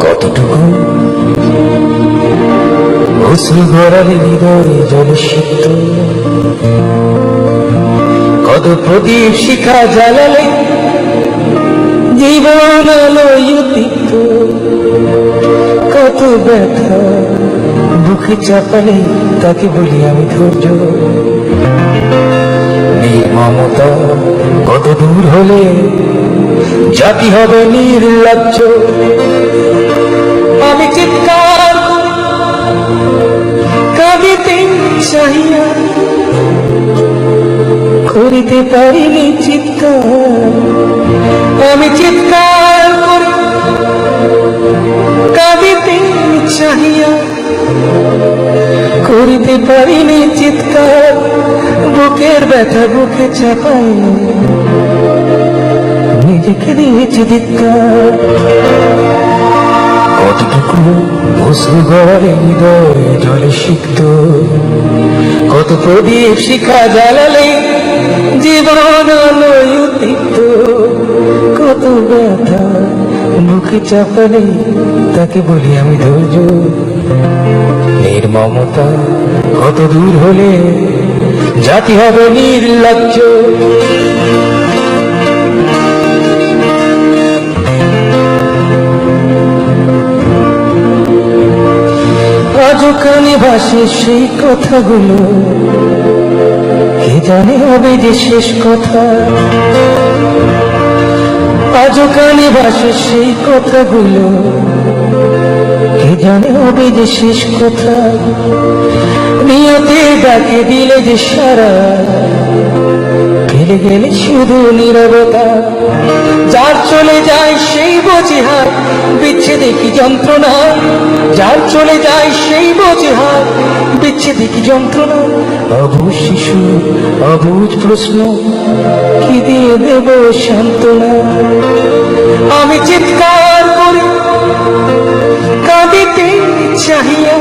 কতটুকু? অশ্রু গড়ালে হৃদয়ে জলে সিদ্ধ কত প্রদীপ শিখা জ্বালালে জীবন আলোয় কত ব্যথা বুকে চাপালে তাকে বলি আমি ধৈর্য। নির্মমতা কত দূর হলে জাতি হবে নির্লজ্জ। করিতে পারিনি চিৎকার, আমি চিৎকার করি। কাঁদিতে চাহিয়া করিতে পারিনি চিৎকার, বুকের ব্যথা বুকে চাপাই। নিজেকে দিয়েছি ধিৎকার কতটুকু অশ্রু গড়ে হৃদয় জলে সিক্ত, কত প্রদীপ শিখা জ্বালালে জীবন কত ব্যথা বুকে চাপালে তাকে বলি আমি ধৈর্য। নির্মমতা কত দূর হলে জাতি হবে নির্লজ্জ। কানে ভাসে সেই কথাগুলো জানে হবে যে শেষ কথা। আজও কানে ভাসে সেই কথাগুলো। কে জানে হবে যে শেষ কথা। নিয়তে ডাকে দিলে যে সারা। ফেলে গেলে শুধু নীরবতা। যার চলে যায় সেই বোঝে হাত কি যন্ত্রণা, যার চলে যায় সেই বোঝে হাত বিচ্ছেদে কি যন্ত্রণা, অবুঝ শিশু, অবুঝ প্রশ্ন, কি দিয়ে দেব সান্ত্বনা? আমি চিৎকার করি, কাঁদিতে চাহিয়া,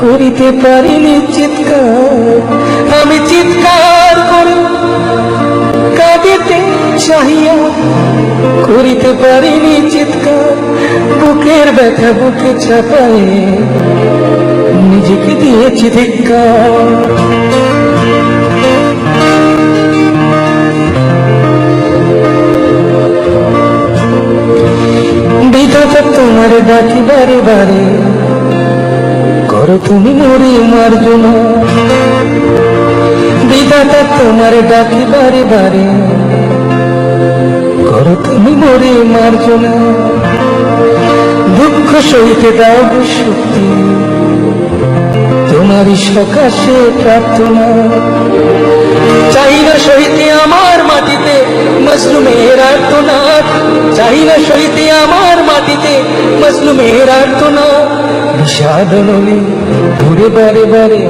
করিতে পারিনি চিৎকার। বুকের ব্যথা বুকে চাপায় নিজেকে দিয়েছি ধিক্কার। তোমার ডাকি বারে বারে, করো তুমি মরে মার্জনা বিধাতা তোমার ডাকি বারে বারে, করো তুমি মরে মার্জনা সইতে দাও শক্তি তোমারই সকাশে প্রার্থনা। চাই না সইতে আমার মাটিতে মজলুমের আর্তনাদ চাই না সইতে আমার মাটিতে মজলুমের আর্তনাদ বিষাদ নলে ঘুরে বারে বারে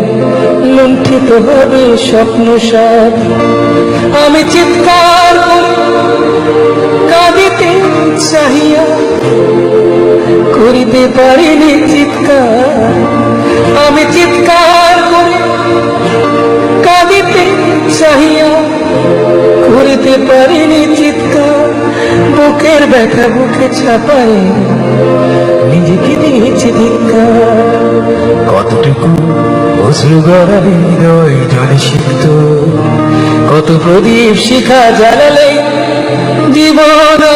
লুণ্ঠিত হবে স্বপ্ন সাথ আমি চিৎকার করি, কাঁদিতে চাহিয়া করিতে পারিনি চিৎকার। আমি চিৎকার করি কাঁদিতে চাহিয়া করিতে পারিনি চিৎকার। বুকের ব্যথা বুকে ছাপায় নিজেকে দিয়েছি ধিক্কার। কতটুকু অশ্রু গড়ালে হৃদয় জলে সিক্ত? কত প্রদীপ শিখা জ্বালালে জীবন